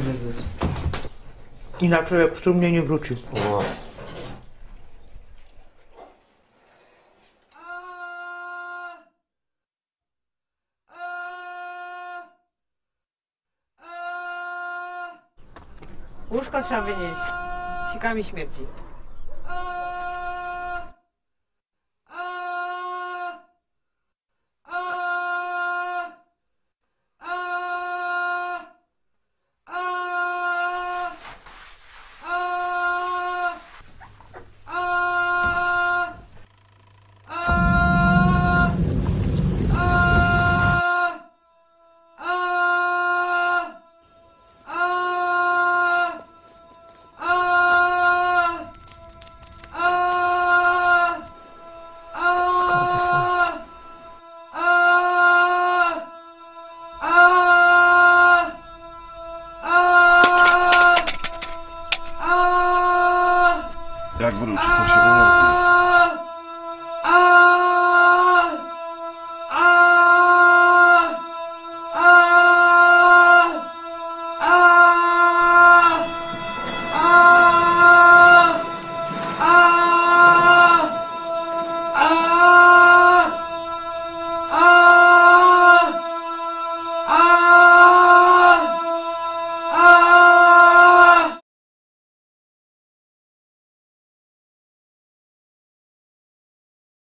wywiózł. Inaczej jak w trumnie nie wróci. No. Łóżko trzeba wynieść. Sikami śmierdzi. Lord.